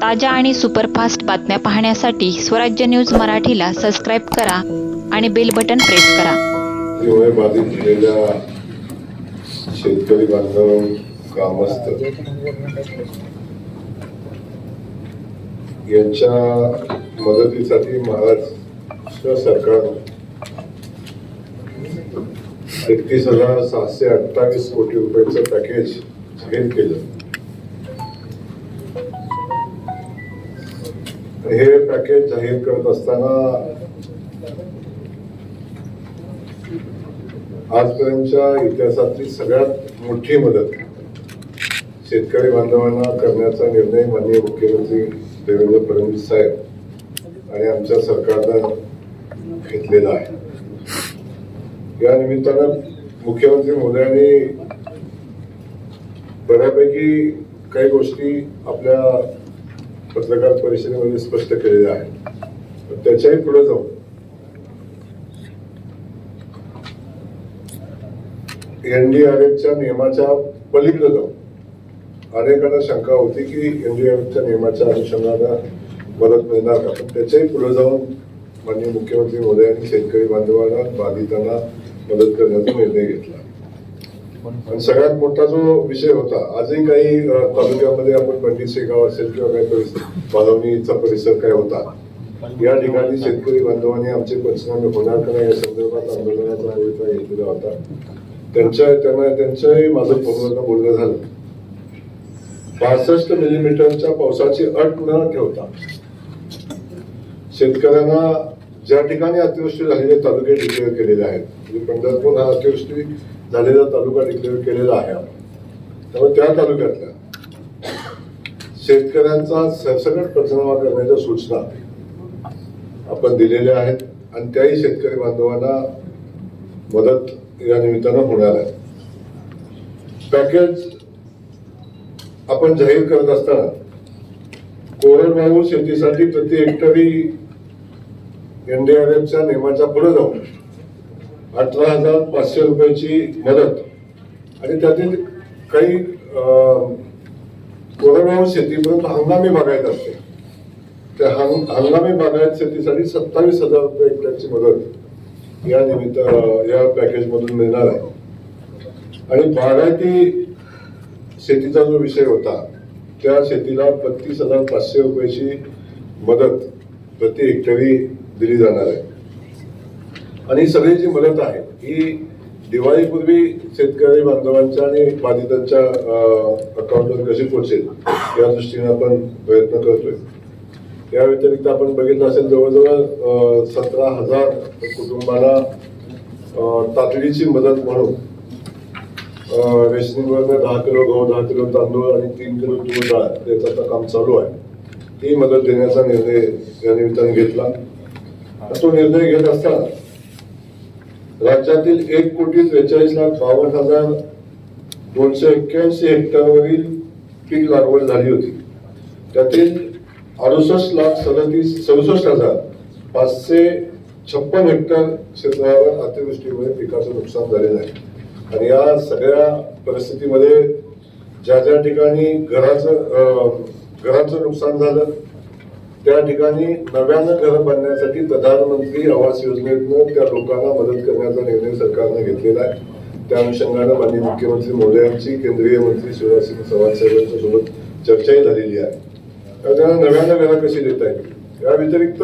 ताज्या आणि सुपरफास्ट बातम्या पाहण्यासाठी स्वराज्य न्यूज मराठीला सबस्क्राईब करा आणि बेल बटन प्रेस करा. बाधित झालेल्या शेतकरी बांधव ग्रामस्थ यांच्या मदतीसाठी महाराष्ट्र सरकार एकतीस हजार सहाशे अठ्ठावीस कोटी रुपयाचं पॅकेज जाहीर केलं. हे पॅकेज जाहीर करत असताना आजपर्यंतच्या इतिहासातली सगळ्यात मोठी मदत शेतकरी बांधवांना करण्याचा निर्णय माननीय मुख्यमंत्री देवेंद्र फडणवीस साहेब आणि आमच्या सरकारनं घेतलेला आहे. या निमित्तानं मुख्यमंत्री मोदयांनी बऱ्यापैकी काही गोष्टी आपल्या पत्रकार परिषदेमध्ये स्पष्ट केलेले आहे. त्याच्याही पुढे जाऊन एनडीआरएफच्या नियमाच्या पलीकडे जाऊन अनेकांना शंका होती की एनडीआरएफच्या नियमाच्या अनुषंगानं मदत मिळणार का? पण त्याच्याही पुढे जाऊन माननीय मुख्यमंत्री मोदयांनी शेतकरी बांधवांना बाधितांना मदत करण्याचा निर्णय घेतला. आणि सगळ्यात मोठा जो विषय होता आजही काही तालुक्यामध्ये आपण पंडित गाव असेल किंवा काही परिसर बालवणीचा परिसर काय होता या ठिकाणी शेतकरी बांधवांनी आमचे पंचनामे होणार का नाही या संदर्भात आंदोलनाचा पवित्रा घेतलेला होता. त्यांच्या त्यांना त्यांच्याही माझं फोनवरनं बोलणं झालं. बासष्ट मिलीमीटरच्या पावसाची अट न ठेवता शेतकऱ्यांना ज्या ठिकाणी अतिवृष्टी झालेले तालुके डिक्लेअर केलेले आहेत म्हणजे पंढरपूर हा अतिवृष्टी झालेला तालुका डिक्लेअर केलेला आहे. त्यामुळे त्या तालुक्यातल्या शेतकऱ्यांचा सरसकट पंचनामा करण्याच्या सूचना आपण दिलेल्या आहेत आणि त्याही शेतकरी बांधवांना मदत या निमित्तानं होणार आहे. पॅकेज आपण जाहीर करत असताना कोरडवाहू शेतीसाठी प्रति हेक्टरी एनडीआरएफच्या नियमाच्या पुढे जाऊन अठरा हजार पाचशे रुपयाची मदत. आणि त्यातील काही अं, कोरडवाहू शेतीपर्यंत हंगामी बागायत असते. त्या हंग- हंगामी बागायत शेतीसाठी सत्तावीस हजार रुपये हेक्टरची मदत या निमित्त या पॅकेजमधून मिळणार आहे. आणि बागायती शेतीचा जो विषय होता त्या शेतीला बत्तीस हजार पाचशे रुपयाची मदत प्रति हेक्टरी दिली जाणार आहे. आणि ही सगळी जी मदत आहे ही दिवाळीपूर्वी शेतकरी बांधवांच्या आणि बाधितांच्या अकाउंटवर कशी पोहोचेल या दृष्टीने आपण प्रयत्न करतोय. या व्यतिरिक्त आपण बघितलं असेल जवळजवळ सतरा हजार कुटुंबाला तातडीची मदत म्हणून अं, रेशनिंगवरनं दहा किलो गहू दहा किलो तांदूळ आणि तीन किलो तूर डाळ याचं आता काम चालू आहे. ती मदत देण्याचा निर्णय या निमित्ताने घेतला. तो निर्णय घेत असताना राज्यातील एक कोटी त्रेचाळीस लाख बावन्न हजार दोनशे एक्क्याऐंशी हेक्टरवरील पीक लागवड झाली होती. त्यातील अडुसष्ट लाख सदतीस सदुसष्ट हजार पाचशे छप्पन हेक्टर क्षेत्रावर अतिवृष्टीमुळे पिकाचं नुकसान झालेलं आहे. आणि या सगळ्या परिस्थितीमध्ये ज्या ज्या ठिकाणी घराचं घराचं नुकसान झालं त्या ठिकाणी नव्यानं घर बांधण्यासाठी प्रधानमंत्री आवास योजनेतनं त्या लोकांना मदत करण्याचा निर्णय सरकारनं घेतलेला आहे. त्या अनुषंगानं माननीय मुख्यमंत्री मोदयांची केंद्रीय मंत्री शिवराजसिंग चव्हाण साहेबांच्या सोबत चर्चाही झालेली आहे. तर त्यांना नव्यानं घरं कशी देता येईल या व्यतिरिक्त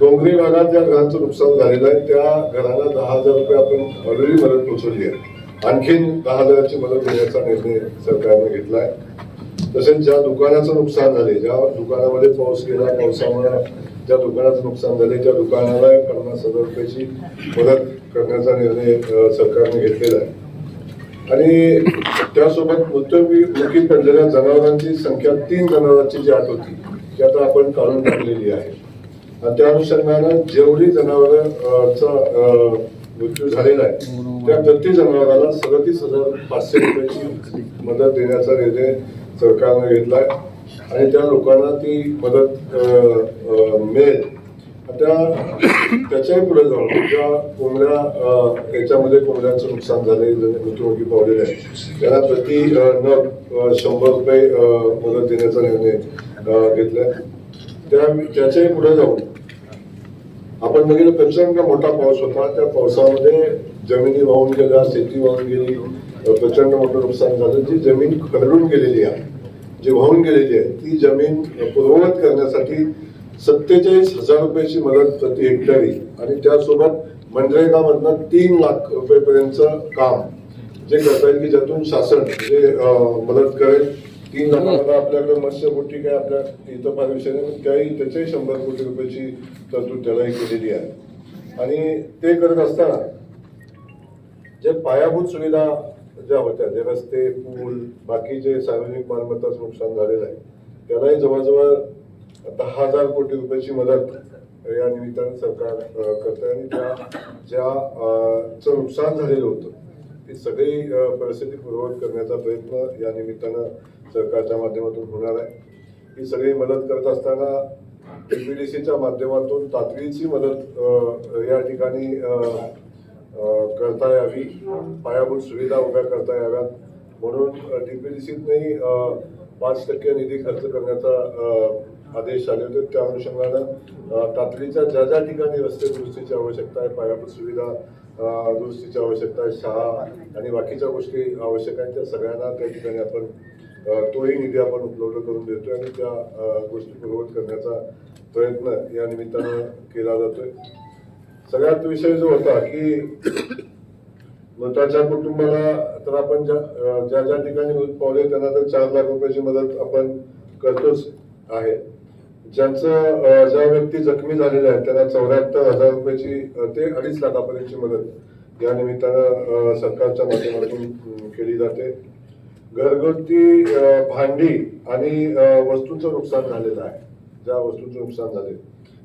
डोंगरी भागात ज्या घरांचं नुकसान झालेलं आहे त्या घरांना दहा हजार रुपये आपण ऑलरेडी मदत पोहोचवली आहे. आणखीन दहा हजाराची मदत देण्याचा निर्णय सरकारनं घेतला आहे. तसेच ज्या दुकानाचं नुकसान झाले ज्या दुकानामध्ये पाऊस गेला पावसामुळे ज्या दुकानाचं नुकसान झाले त्या दुकानाला पन्नास हजार रुपयाची मदत करण्याचा निर्णय सरकारने घेतलेला आहे. आणि त्यासोबत मृत्यूमुखी मुखी पडलेल्या जनावरांची संख्या तीन जनावरांची जी आठ होती ती आता आपण काढून टाकलेली आहे. आणि त्या अनुषंगानं जेवढी जनावरांचा मृत्यू झालेला आहे त्या प्रत्येक जनावराला सदतीस हजार पाचशे रुपयाची मदत देण्याचा निर्णय सरकारनं घेतलाय. आणि त्या लोकांना ती मदत मिळेल. आता त्याच्याही पुढे जाऊन ज्या कोंबड्या याच्यामध्ये कोंबड्यांचं नुकसान झाले मृत्युमुखी पावलेले आहे त्याला प्रति नग शंभर रुपये मदत देण्याचा निर्णय घेतला घेतलाय. त्या त्याच्याही पुढे जाऊन आपण बघितलं प्रचंड मोठा पाऊस होता त्या पावसामध्ये जमिनी वाहून गेल्या शेती वाहून गेली प्रचंड मोठं नुकसान झालं. जी जमीन खरडून गेलेली आहे जी वाहून गेलेली आहे ती जमीन पूर्ववत करण्यासाठी सत्तेचाळीस हजार रुपयाची मदत प्रति हेक्टरी आणि त्यासोबत मनरेगामधनं तीन लाख रुपयेपर्यंतचं काम जे करता येईल की ज्यातून शासन म्हणजे, जे मदत करेल. तीन लाखाला आपल्याकडे मत्स्यबोटी काय आपल्या इथं फार विषय त्याही त्याच्याही शंभर कोटी रुपयाची तरतूद त्यालाही केलेली आहे. आणि ते करत असताना जे पायाभूत सुविधा ज्या होत्या जे रस्ते पूल बाकी जे सार्वजनिक मालमत्ताचं नुकसान झालेलं आहे त्यालाही जवळजवळ दहा हजार कोटी रुपयाची मदत या निमित्तानं सरकार अं, आणि त्या ज्या चं नुकसान झालेलं होतं ती सगळी परिस्थिती पूर्ववत करण्याचा प्रयत्न या निमित्तानं सरकारच्या माध्यमातून होणार आहे. ही सगळी मदत करत असताना एपीडीसीच्या माध्यमातून तातडीची मदत या ठिकाणी करता यावी पायाभूत सुविधा उभ्या करता याव्यात म्हणून डीपीडीसीतही पाच टक्के निधी खर्च करण्याचा आदेश आले होते. त्या अनुषंगानं तातडीच्या ज्या ज्या ठिकाणी रस्ते दुरुस्तीची आवश्यकता आहे पायाभूत सुविधा दुरुस्तीची आवश्यकता आहे शाळा आणि बाकीच्या गोष्टी आवश्यक आहेत त्या सगळ्यांना त्या ठिकाणी आपण तोही निधी आपण उपलब्ध करून देतोय आणि त्या गोष्टी पूर्ववत करण्याचा प्रयत्न या निमित्तानं केला जातोय. सगळ्यात विषय जो होता की मृताच्या कुटुंबाला तर आपण ज्या ज्या ज्या ठिकाणी मृत पावले त्यांना तर चार लाख रुपयाची मदत आपण करतोच आहे. ज्यांचं ज्या व्यक्ती जखमी झालेल्या आहेत त्यांना चौऱ्याहत्तर हजार रुपयाची ते अडीच लाखापर्यंतची मदत या निमित्तानं सरकारच्या माध्यमातून केली जाते. घरगुती भांडी आणि वस्तूंचं नुकसान झालेलं आहे. ज्या वस्तूंचं नुकसान झाले.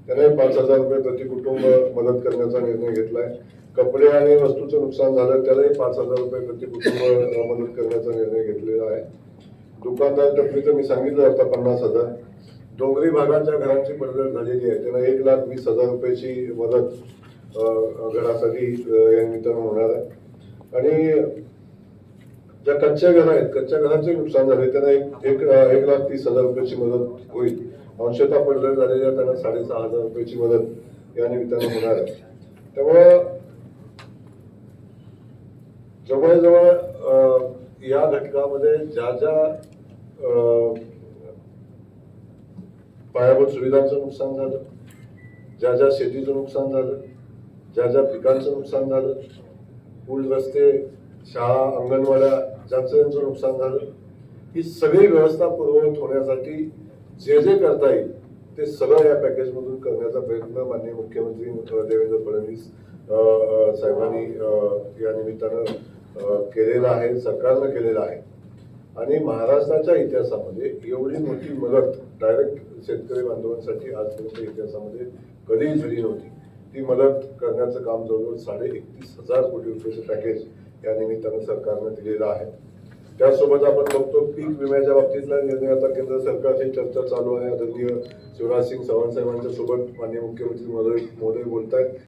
त्याने पाच हजार रुपये प्रति कुटुंब मदत करण्याचा निर्णय घेतलाय. कपडे आणि वस्तूचं नुकसान झालं त्यालाही पाच हजार रुपये प्रति कुटुंब मदत करण्याचा निर्णय घेतलेला आहे. दुकानदार टपरीचं मी सांगितलं आता पन्नास हजार. डोंगरी भागाच्या घरांची पडझड झालेली आहे. त्यांना एक लाख वीस हजार रुपयाची मदत घरासाठी या निमित्तानं होणार आहे. आणि ज्या कच्च्या घर आहेत कच्च्या घरांचे नुकसान झाले त्यांना एक एक एक लाख तीस हजार रुपयाची मदत होईल. अंशतः पडलं झालेल्या त्यांना साडेसहा हजार रुपयाची मदत या निमित्तानं होणार आहे. त्यामुळं जवळजवळ या घटकामध्ये ज्या ज्या अं, पायाभूत सुविधांचं नुकसान झालं ज्या ज्या शेतीचं नुकसान झालं ज्या ज्या पिकांचं नुकसान झालं पूल रस्ते शाळा अंगणवाड्या ज्यांचं यांचं नुकसान झालं ही सगळी व्यवस्था पूर्ववत होण्यासाठी जे जे करता येईल ते सगळं या पॅकेजमधून करण्याचा प्रयत्न माननीय मुख्यमंत्री देवेंद्र फडणवीस साहेबांनी या निमित्तानं केलेला आहे सरकारनं केलेला आहे. आणि महाराष्ट्राच्या इतिहासामध्ये एवढी मोठी मदत डायरेक्ट शेतकरी बांधवांसाठी आजपर्यंत इतिहासामध्ये कधीही झाली नव्हती. ती मदत करण्याचं काम जवळजवळ साडे एकतीस हजार कोटी रुपयाचं पॅकेज या निमित्तानं सरकारनं दिलेलं आहे. त्यासोबत आपण बघतो पीक विम्याच्या बाबतीतला निर्णय आता केंद्र सरकारची चर्चा चालू आहे. आदरणीय शिवराज सिंग चव्हाण साहेबांच्या सोबत माननीय मुख्यमंत्री महोदय महोदय आहेत